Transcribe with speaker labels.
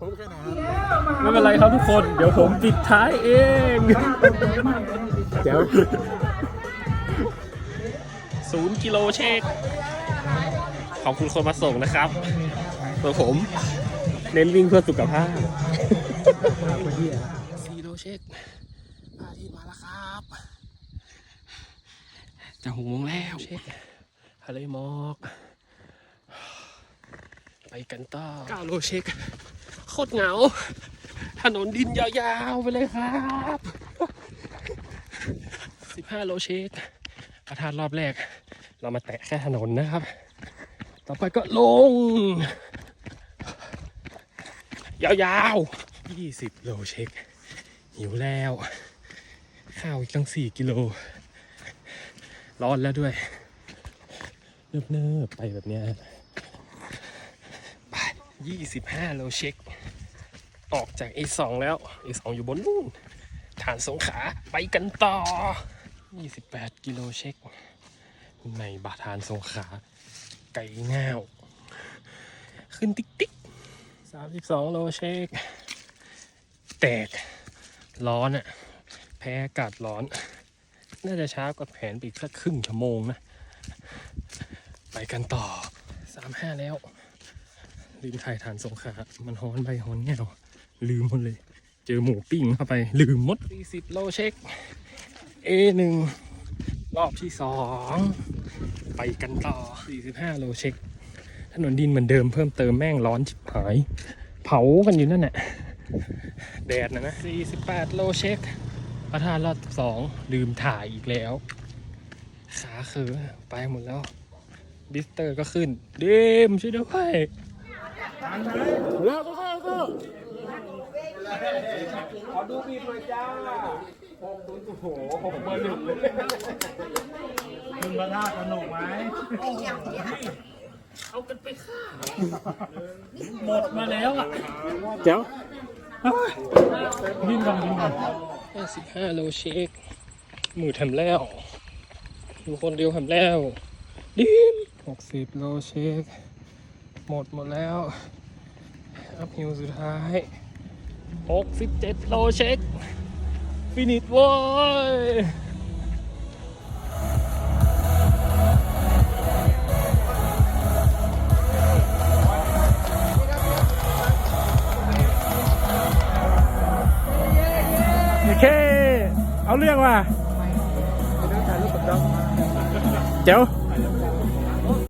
Speaker 1: ผมแค่ไหน
Speaker 2: ไม่เป็นไรครับทุกคน เดี๋ยวผมปิดท้ายเอง
Speaker 1: เดี๋ยว
Speaker 2: ศูนย์กิโลเช็คขอบคุณคนมาส่งนะครับตัวผม เน้นวิ่งเพื่อสุขภาพสี่โลเช็คพระอาทิตย์มาแล้วครับจะหกโมงแล้วเช็คทะเลหมอก ไปกันต่อเก้าโลเช็ค โคตรเหงา ถนนดินยาวๆไปเลยครับสิบห้าโลเช็คประทานรอบแรก เรามาแตะแค่ถนนนะครับ ต่อไปก็ลง ยาวๆ20โลเช็ค หิวแล้ว ข้าวอีกตั้ง4กิโล ร้อนแล้วด้วย เนิบๆไปแบบเนี้ย 25 โลเช็ค ออกจาก A2 แล้ว A2 อยู่บนนู่น ฐานสงขาไปกันต่อ 28 กิโลเช็ค ในบาทานสงขา ไก่เงาขึ้นติ๊กติ๊กสามสิบสองโลเช็ค แตกร้อนอะแพ้อากาศร้อน น่าจะช้ากว่าแผนไปอีกสักครึ่งชั่วโมงนะ ไปกันต่อสามห้าแล้ว ลืมถ่ายฐานสงขามันฮ้อนไปฮ้อนเงาลืมหมดเลย เจอหมูปิ้งเข้าไป ลืมหมด40โลเช็ค A1 รอบที่สองไปกันต่อ 45 โลเช็ค ถนนดินเหมือนเดิมเพิ่มเติมแม่งร้อนชิบหาย เผากันอยู่นั่นแหละแดดนะนะ 48 โลเช็คประธานรอบสองลืมถ่ายอีกแล้ว ขาเคือไปหมดแล้ว บิสเตอร์ก็ขึ้น เดมช่วยด้วย
Speaker 1: แล้วก็ก็ก็
Speaker 2: ขอดูบีบหน่อยจ้าหกศูนย์โอ้โหหกเบอร์หนึ่งเลย
Speaker 1: คุณประธานสนุกไหม
Speaker 2: เอากันไปฆ่าหมดมาแล้วอะ
Speaker 1: เจ้า
Speaker 2: ยิงก่อนยิงก่อนห้าสิบห้าโลเชคมือทำแล้วอยู่คนเดียวทำแล้วดิมหกสิบโลเชคหมดหมดแล้ว อัพฮิวสุดท้ายหกสิบเจ็ดโลเช็ค ฟินิชโว้ย
Speaker 1: โอเค เอาเรื่องว่ะเจ้า